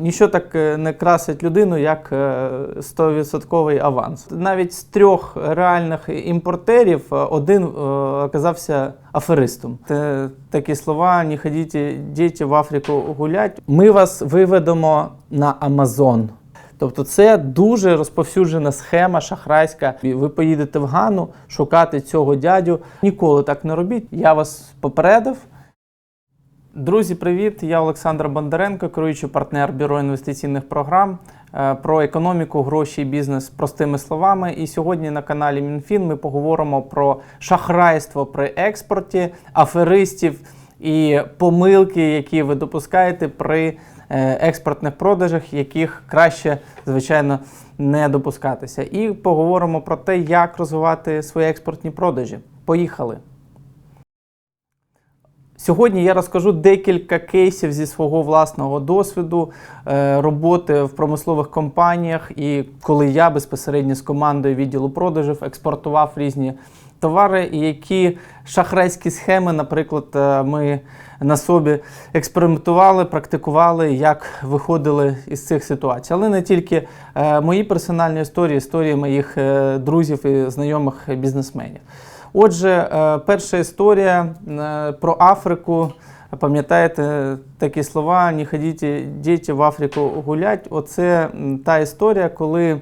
Ніщо так е, не красить людину, як е, 100% аванс. Навіть з трьох реальних імпортерів е, один е, оказався аферистом. Це такі слова: не ходіть діти в Африку гулять. Ми вас виведемо на Амазон. Тобто це дуже розповсюджена схема шахрайська. Ви поїдете в Гану шукати цього дядю. Ніколи так не робіть. Я вас попередив. Друзі, привіт! Я Олександр Бондаренко, керуючий партнер бюро інвестиційних програм е, про економіку, гроші і бізнес простими словами. І сьогодні на каналі МінФін ми поговоримо про шахрайство при експорті, аферистів і помилки, які ви допускаєте при е, експортних продажах, яких краще, звичайно, не допускатися. І поговоримо про те, як розвивати свої експортні продажі. Поїхали! Сьогодні я розкажу декілька кейсів зі свого власного досвіду е, роботи в промислових компаніях, і коли я безпосередньо з командою відділу продажів експортував різні товари, і які шахрайські схеми, наприклад, е, ми на собі експериментували, практикували, як виходили із цих ситуацій. Але не тільки е, мої персональні історії, історії моїх друзів і знайомих бізнесменів. Отже, е, перша історія е, про Африку. Пам'ятаєте такі слова: не ходіть діти в Африку гулять. Оце та історія, коли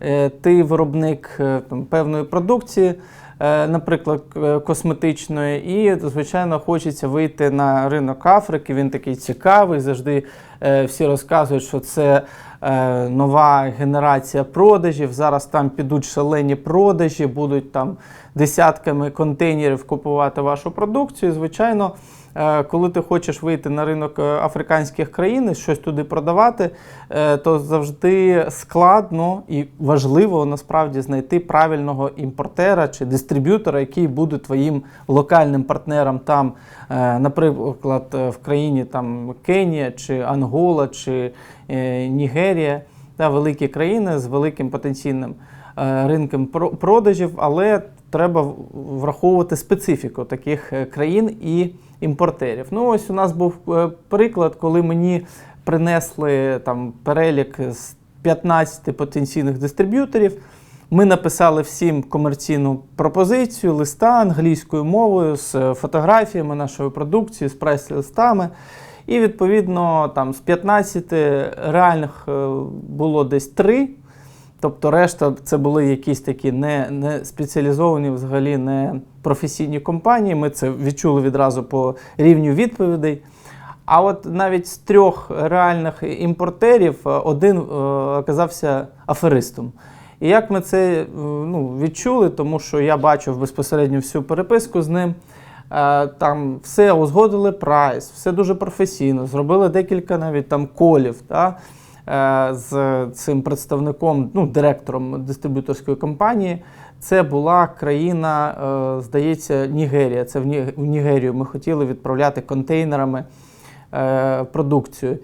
е, ти виробник там, певної продукції, наприклад, косметичної, і, звичайно, хочеться вийти на ринок Африки. Він такий цікавий. Завжди е, всі розказують, що це е, нова генерація продажів. Зараз там підуть шалені продажі, будуть там десятками контейнерів купувати вашу продукцію. Звичайно, е, коли ти хочеш вийти на ринок е, африканських країн і щось туди продавати, е, то завжди складно і важливо насправді знайти правильного імпортера чи дистриб'ютора, який буде твоїм локальним партнером там, е, наприклад, е, в країні там Кенія чи Ангола чи е, Нігерія, та великі країни з великим потенційним е, ринком продажів, але треба враховувати специфіку таких е, країн і імпортерів. Ну, ось у нас був е, приклад, коли мені принесли там перелік з 15 потенційних дистриб'юторів. Ми написали всім комерційну пропозицію, листа англійською мовою з е, фотографіями нашої продукції, з прес-листами. І відповідно там з 15 реальних е, було десь 3. Тобто решта це були якісь такі не, не спеціалізовані, взагалі не професійні компанії. Ми це відчули відразу по рівню відповідей. А от навіть з трьох реальних імпортерів е, один е, оказався аферистом. І як ми це е, ну, відчули, тому що я бачив безпосередньо всю переписку з ним. Там все узгодили прайс, все дуже професійно. Зробили декілька навіть там колів та, з цим представником, ну, директором дистриб'юторської компанії. Це була країна, е, здається, Нігерія. Це в Нігерію ми хотіли відправляти контейнерами е, продукцію.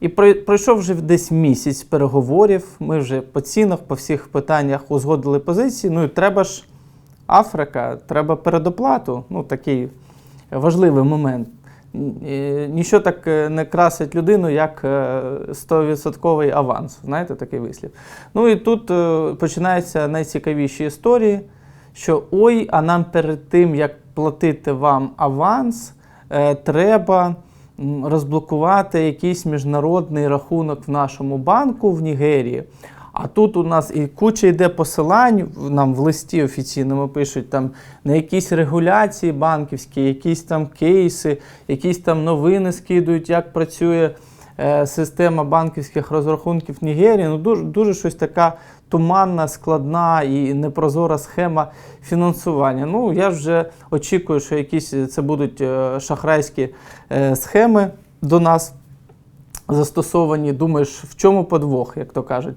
І пройшов вже десь місяць переговорів. Ми вже по цінах, по всіх питаннях узгодили позиції. Ну і треба ж Африка, треба передоплату. Ну, такий важливий момент. Е, Ніщо так е, не красить людину, як е, 100% аванс. Знаєте такий вислів. Ну і тут е, починаються найцікавіші історії, що ой, а нам перед тим, як платити вам аванс, е, треба розблокувати якийсь міжнародний рахунок в нашому банку в Нігерії. А тут у нас і куча йде посилань, нам в листі офіційному пишуть там на якісь регуляції банківські, якісь там кейси, якісь там новини скидують, як працює е, система банківських розрахунків Нігерії. Ну дуже, дуже щось така туманна, складна і непрозора схема фінансування. Ну я вже очікую, що якісь це будуть е, шахрайські е, схеми до нас застосовані. Думаєш, в чому подвох, як то кажуть.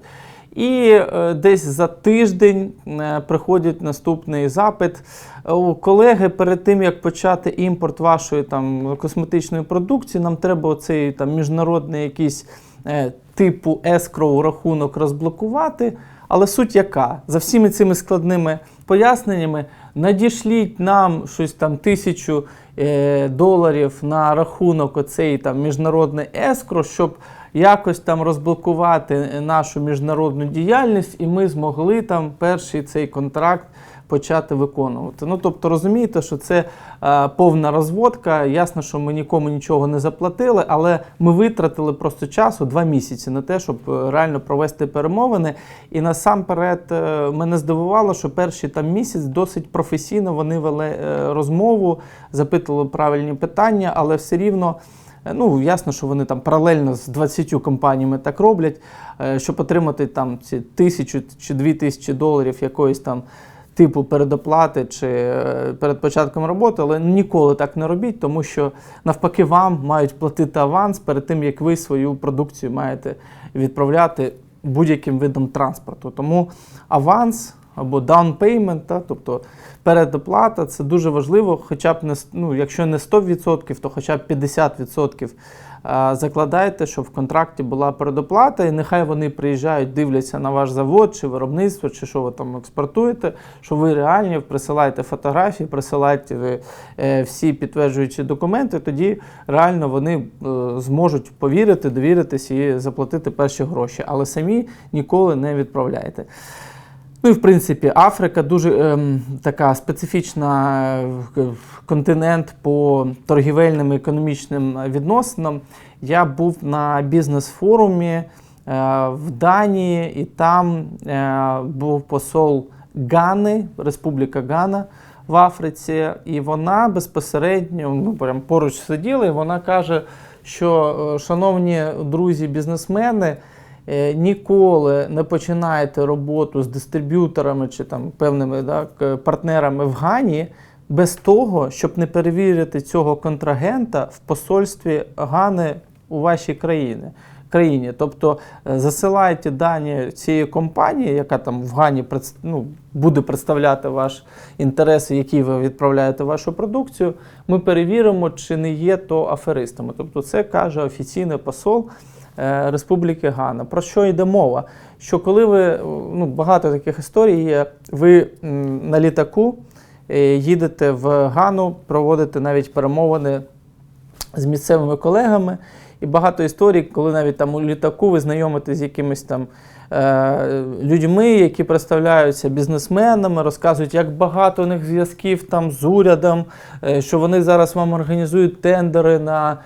І е, десь за тиждень е, приходить наступний запит. У колеги перед тим як почати імпорт вашої там косметичної продукції, нам треба оцей там міжнародний якийсь е, типу escrow рахунок розблокувати. Але суть яка? За всіми цими складними поясненнями надішліть нам щось там тисячу е, доларів на рахунок оцей там міжнародний ескро, щоб якось там розблокувати нашу міжнародну діяльність, і ми змогли там перший цей контракт почати виконувати. Ну тобто розумієте, що це е, повна розводка. Ясно, що ми нікому нічого не заплатили, але ми витратили просто часу два місяці на те, щоб е, реально провести перемовини. І насамперед е, мене здивувало, що перший там місяць досить професійно вони вели е, розмову, запитували правильні питання, але все рівно. Е, Ну, ясно, що вони там паралельно з 20 компаніями так роблять, е, щоб отримати там ці тисячу чи дві тисячі доларів якоїсь там типу передоплати чи е, перед початком роботи, але ніколи так не робіть, тому що навпаки вам мають платити аванс перед тим, як ви свою продукцію маєте відправляти будь-яким видом транспорту. Тому аванс або down payment, та, тобто передоплата, це дуже важливо, хоча б не ну, якщо не 100%, то хоча б 50% закладайте, щоб в контракті була передоплата, і нехай вони приїжджають, дивляться на ваш завод чи виробництво, чи що ви там експортуєте, що ви реальні, присилаєте фотографії, присилаєте е, всі підтверджуючі документи, тоді реально вони е, зможуть повірити, довіритись і заплатити перші гроші, але самі ніколи не відправляйте. Ну і в принципі, Африка дуже ем, така специфічна е, континент по торгівельним і економічним відносинам. Я був на бізнес-форумі е, в Данії, і там е, був посол Гани, Республіка Гана в Африці, і вона безпосередньо ну, прям поруч сиділа, і вона каже, що, е, шановні друзі-бізнесмени, Ніколи не починайте роботу з дистриб'юторами чи там певними да, к- партнерами в Гані без того, щоб не перевірити цього контрагента в посольстві Гани у вашій країні. країні. Тобто е, засилайте дані цієї компанії, яка там в Гані ну, буде представляти ваш інтерес, який ви відправляєте вашу продукцію. Ми перевіримо, чи не є то аферистами. Тобто, це каже офіційний посол. Е, Республіки Гана. Про що йде мова? Що коли ви ну багато таких історій є, ви на літаку е, їдете в Гану, проводите навіть перемовини з місцевими колегами, і багато історій, коли навіть там у літаку ви знайомитесь з якимись там е, людьми, які представляються бізнесменами, розказують, як багато у них зв'язків там з урядом, е, що вони зараз вам організують тендери на е,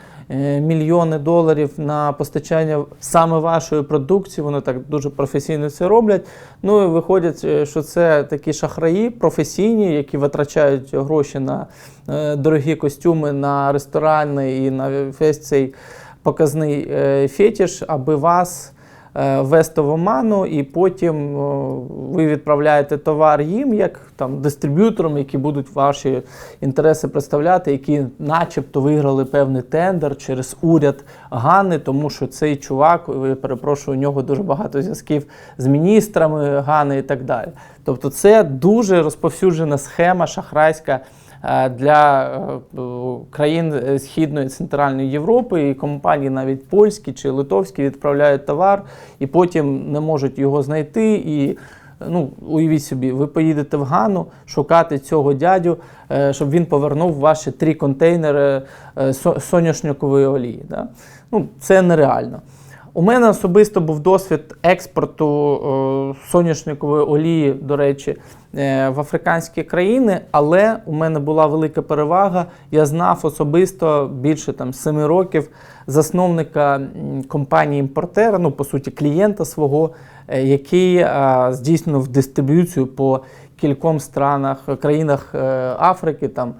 мільйони доларів на постачання саме вашої продукції. Вони так дуже професійно це роблять. Ну і виходять, е, що це такі шахраї професійні, які витрачають гроші на е, дорогі костюми, на ресторани і на весь цей показний е, фетіш, аби вас е, ввести в оману, і потім ви відправляєте товар їм, як там дистриб'юторам, які будуть ваші інтереси представляти, які начебто виграли певний тендер через уряд Гани, тому що цей чувак, я перепрошую, у нього дуже багато зв'язків з міністрами Гани і так далі. Тобто, це дуже розповсюджена схема шахрайська е, для е, країн е, Східної Центральної Європи, і компанії навіть польські чи литовські відправляють товар і потім не можуть його знайти. І ну, уявіть собі, ви поїдете в Гану шукати цього дядю, е, щоб він повернув ваші три контейнери е, соняшникової олії. Да? Ну, це нереально. У мене особисто був досвід експорту е, соняшникової олії, до речі, е, в африканські країни, але у мене була велика перевага. Я знав особисто більше там 7 років засновника компанії-імпортера, ну по суті, клієнта свого, е, який здійснював дистриб'юцію по кільком странах, країнах Африки. там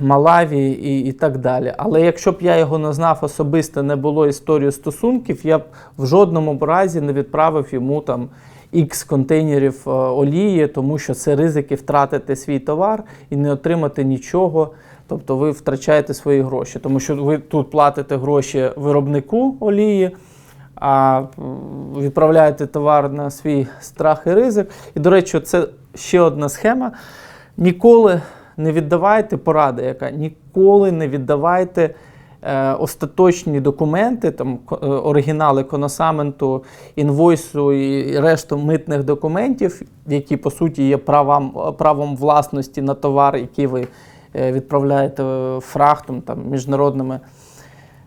Малаві і, і так далі. Але якщо б я його не знав особисто, не було історії стосунків, я б в жодному разі не відправив йому там X контейнерів е, олії, тому що це ризики втратити свій товар і не отримати нічого. Тобто ви втрачаєте свої гроші, тому що ви тут платите гроші виробнику олії, а відправляєте товар на свій страх і ризик. І, до речі, це ще одна схема. Ніколи не віддавайте поради, яка ніколи не віддавайте е, остаточні документи, там е, оригінали коносаменту, інвойсу і решту митних документів, які по суті є правом, правом власності на товар, який ви е, відправляєте фрахтом там, міжнародними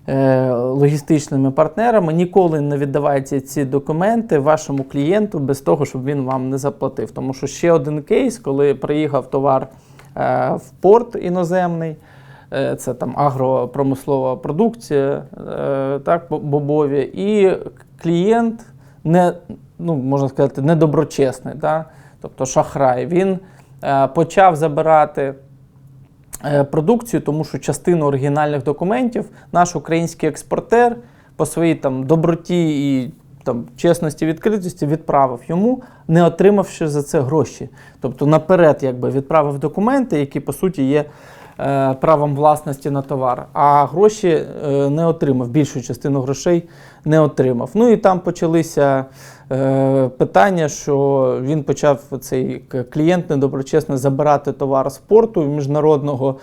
е, логістичними партнерами. Ніколи не віддавайте ці документи вашому клієнту без того, щоб він вам не заплатив. Тому що ще один кейс, коли приїхав товар в порт іноземний. Е, Це там агропромислова продукція, е, так, бобові, і клієнт не, ну, можна сказати, недоброчесний, да? тобто шахрай. Він е, почав забирати е, продукцію, тому що частину оригінальних документів наш український експортер по своїй там доброті і там чесності, відкритості відправив йому, не отримавши за це гроші. Тобто наперед якби відправив документи, які по суті є е, правом власності на товар, а гроші е, не отримав. Більшу частину грошей не отримав. Ну і там почалися е, питання, що він почав цей клієнт недоброчесно забирати товар з порту міжнародного,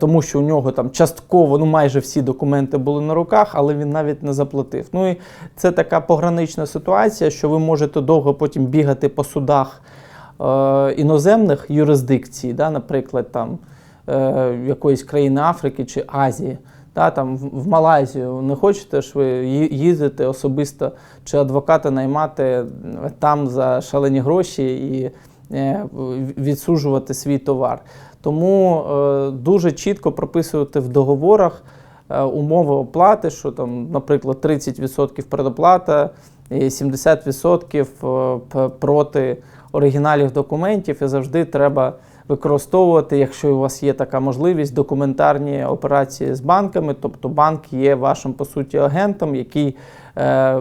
тому що у нього там частково, ну майже всі документи були на руках, але він навіть не заплатив. Ну і це така погранична ситуація, що ви можете довго потім бігати по судах е, іноземних юрисдикцій, да, наприклад, там е, якоїсь країни Африки чи Азії. Та, там, в, Малайзію не хочете ж ви їздити особисто чи адвоката наймати е, там за шалені гроші і е, відсуджувати свій товар. Тому е, дуже чітко прописувати в договорах е, умови оплати, що там, наприклад, 30% предоплата і 70% е, проти оригіналів документів, і завжди треба використовувати, якщо у вас є така можливість, документарні операції з банками. Тобто банк є вашим по суті агентом, який е,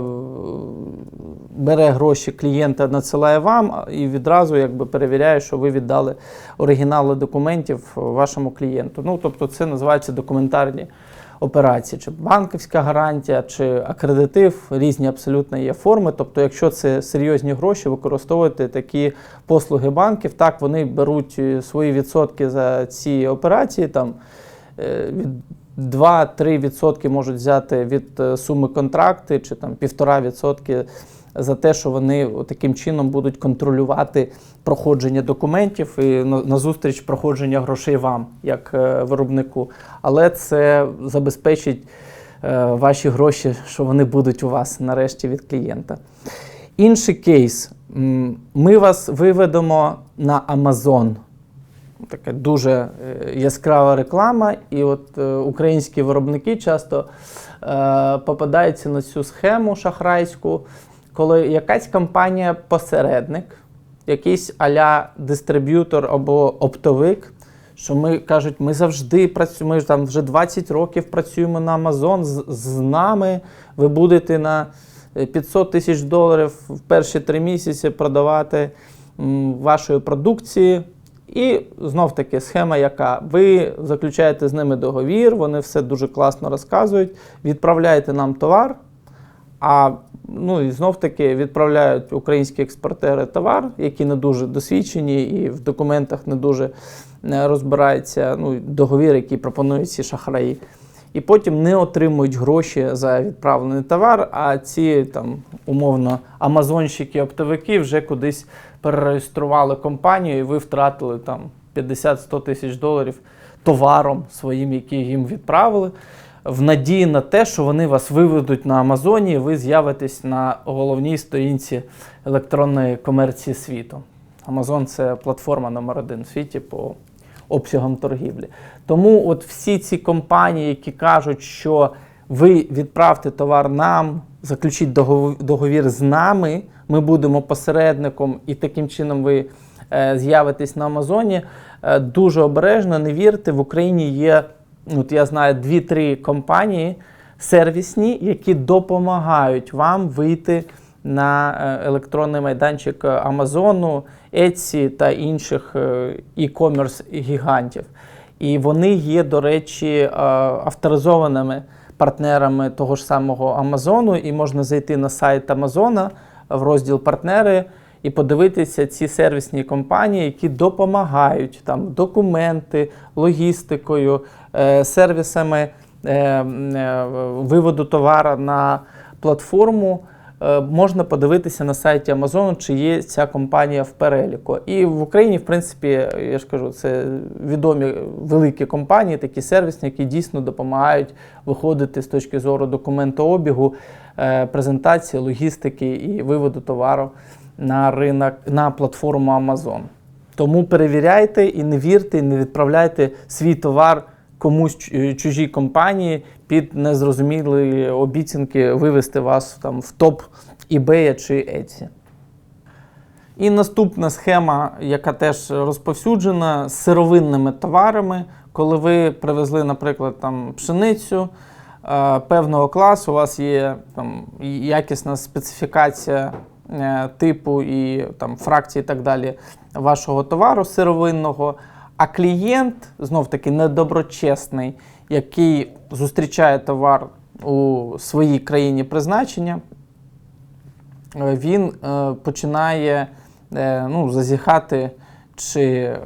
бере гроші клієнта, надсилає вам і відразу якби перевіряє, що ви віддали оригінали документів вашому клієнту. Ну тобто, це називається документарні операції, чи банківська гарантія, чи акредитив, різні абсолютно є форми. Тобто, якщо це серйозні гроші, використовувати такі послуги банків. Так, вони беруть е, свої відсотки за ці операції. Там е, від 2-3% можуть взяти від е, суми контракти, чи там 1,5% за те, що вони таким чином будуть контролювати проходження документів і назустріч проходження грошей вам, як е, виробнику. Але це забезпечить е, ваші гроші, що вони будуть у вас нарешті від клієнта. Інший кейс. Ми вас виведемо на Amazon. Така дуже е, яскрава реклама, і от українські виробники часто попадаються на цю схему шахрайську, коли якась компанія-посередник, якийсь аля дистриб'ютор або оптовик, що ми кажуть, ми завжди працюємо, ми там вже 20 років працюємо на Amazon, з, з нами ви будете на е, 500 тисяч доларів в перші три місяці продавати м, вашої продукції. І знов таки схема, яка ви заключаєте з ними договір, вони все дуже класно розказують, відправляєте нам товар, а ну і знов таки відправляють українські експортери товар, які не дуже досвідчені і в документах не дуже е, розбираються. Ну, договір, який пропонують ці шахраї. І потім не отримують гроші за відправлений товар, а ці там умовно амазонщики, оптовики вже кудись перереєстрували компанію, і ви втратили там 50-100 тисяч доларів товаром своїм, який їм відправили, в надії на те, що вони вас виведуть на Амазоні, і ви з'явитесь на головній сторінці електронної комерції світу. Амазон це платформа номер один в світі по обсягам торгівлі. Тому от всі ці компанії, які кажуть, що ви відправте товар нам, заключіть договір з нами, ми будемо посередником, і таким чином ви е, з'явитесь на Амазоні. Е, дуже обережно, не вірте. В Україні є, от я знаю, 2-3 компанії сервісні, які допомагають вам вийти на е, електронний майданчик Амазону, Etsy та інших е, e-commerce гігантів. І вони є, до речі, е, авторизованими партнерами того ж самого Амазону, і можна зайти на сайт Амазона в розділ партнери і подивитися ці сервісні компанії, які допомагають там документи, логістикою, е, сервісами е, е, виводу товара на платформу. можна подивитися на сайті Amazon, чи є ця компанія в переліку. І в Україні, в принципі, я ж кажу, це відомі великі компанії, такі сервісні, які дійсно допомагають виходити з точки зору документообігу, презентації, логістики і виводу товару на ринок на платформу Amazon. Тому перевіряйте і не вірте, і не відправляйте свій товар комусь чу- чужій компанії під незрозумілі обіцянки вивести вас там в топ eBay чи Etsy. І наступна схема, яка теж розповсюджена з сировинними товарами, коли ви привезли, наприклад, там пшеницю е, певного класу, у вас є там якісна специфікація е, типу і там фракції і так далі вашого товару сировинного. А клієнт знов таки недоброчесний, який зустрічає товар у своїй країні призначення, е, він е, починає е, ну, зазіхати чи е,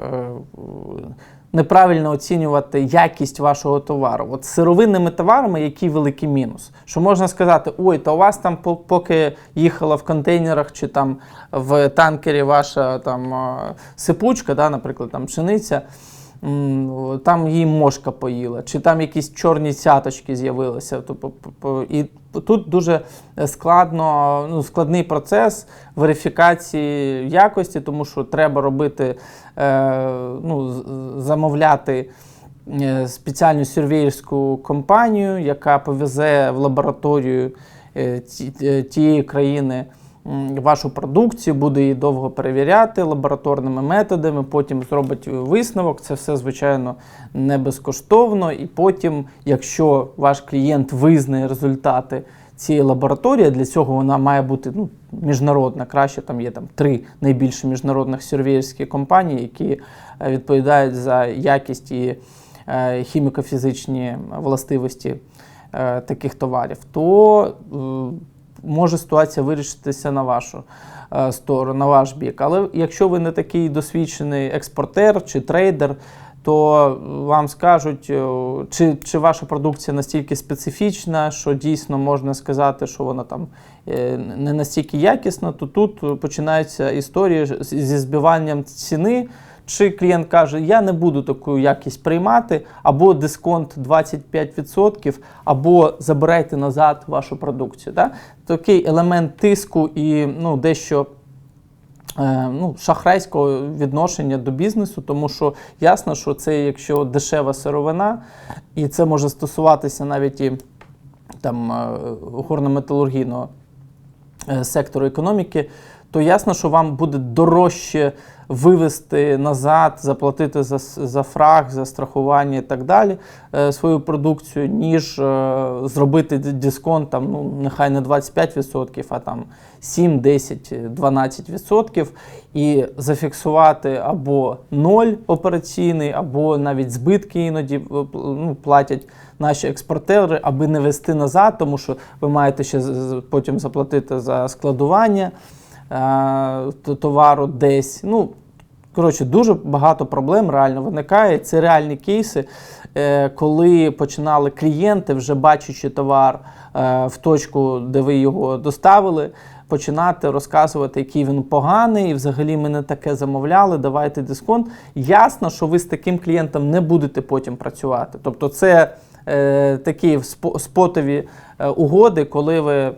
неправильно оцінювати якість вашого товару. От сировинними товарами який великий мінус? Що можна сказати, ой, то у вас там поки їхала в контейнерах чи там в танкері ваша там сипучка, да, наприклад, там пшениця. Там її мошка поїла, чи там якісь чорні цяточки з'явилися. І тут дуже складно, ну, складний процес верифікації якості, тому що треба робити, е, ну, замовляти е, спеціальну сюрвеєрську компанію, яка повезе в лабораторію е, ті- тієї країни вашу продукцію, буде її довго перевіряти лабораторними методами, потім зробить висновок. Це все, звичайно, не безкоштовно. І потім, якщо ваш клієнт визнає результати цієї лабораторії, для цього вона має бути ну, міжнародна. Краще там є там три найбільші міжнародних сюрвеєрські компанії, які е, відповідають за якість і е, хіміко-фізичні властивості е, таких товарів, то може ситуація вирішитися на вашу е, сторону, на ваш бік. Але якщо ви не такий досвідчений експортер чи трейдер, то вам скажуть, е, чи, чи ваша продукція настільки специфічна, що дійсно можна сказати, що вона там е, не настільки якісна, то тут починається історія зі збиванням ціни. Чи клієнт каже, я не буду таку якість приймати, або дисконт 25%, або забирайте назад вашу продукцію. Да? Такий елемент тиску і ну, дещо е, ну, шахрайського відношення до бізнесу, тому що ясно, що це якщо дешева сировина, і це може стосуватися навіть і там е, горно-металургійного е, сектору економіки, то ясно, що вам буде дорожче вивести назад, заплатити за, за фраг, за страхування і так далі е, свою продукцію, ніж е, зробити дисконт там, ну, нехай не 25%, а там 7, 10, 12% і зафіксувати або ноль операційний, або навіть збитки іноді е, ну, платять наші експортери, аби не вести назад, тому що ви маєте ще потім заплатити за складування товару десь. Ну, коротше, дуже багато проблем реально виникає. Це реальні кейси, е, коли починали клієнти, вже бачачи товар е, в точку, де ви його доставили. Починати розказувати, який він поганий, і взагалі ми не таке замовляли, давайте дисконт. Ясно, що ви з таким клієнтом не будете потім працювати. Тобто, це е, такі спо- спотові е, угоди, коли ви е,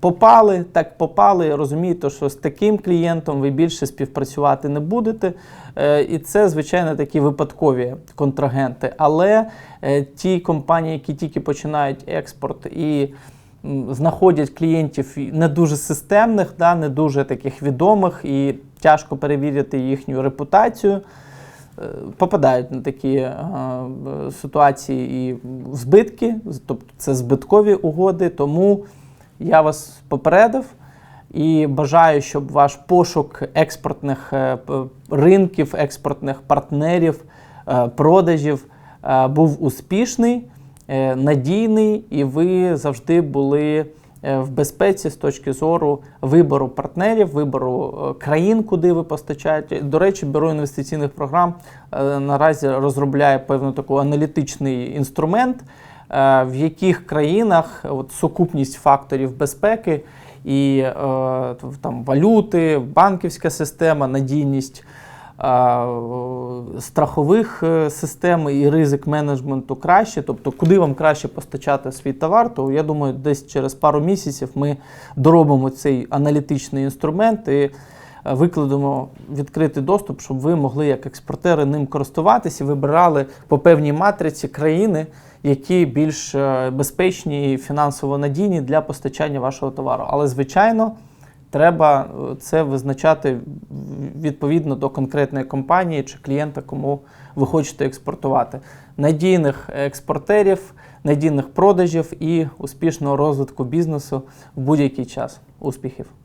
попали, так попали, розумієте, що з таким клієнтом ви більше співпрацювати не будете. Е, І це, звичайно, такі випадкові контрагенти. Але е, ті компанії, які тільки починають експорт і знаходять клієнтів не дуже системних, да, не дуже таких відомих, і тяжко перевірити їхню репутацію. е, Попадають на такі е, ситуації і збитки, тобто це збиткові угоди. Тому я вас попередив і бажаю, щоб ваш пошук експортних е, ринків, експортних партнерів, е, продажів е, був успішний, надійний, і ви завжди були в безпеці з точки зору вибору партнерів, вибору країн, куди ви постачаєте. До речі, бюро інвестиційних програм наразі розробляє певно таку аналітичний інструмент, в яких країнах от, сукупність факторів безпеки і е, там валюти, банківська система, надійність е, страхових е, систем і ризик менеджменту краще. Тобто, куди вам краще постачати свій товар, то я думаю, десь через пару місяців ми доробимо цей аналітичний інструмент і е, викладемо відкритий доступ, щоб ви могли як експортери ним користуватися і вибирали по певній матриці країни, які більш е, безпечні і фінансово надійні для постачання вашого товару. Але, звичайно, треба е, це визначати відповідно до конкретної компанії чи клієнта, кому ви хочете експортувати. Надійних експортерів, надійних продажів і успішного розвитку бізнесу в будь-який час. Успіхів!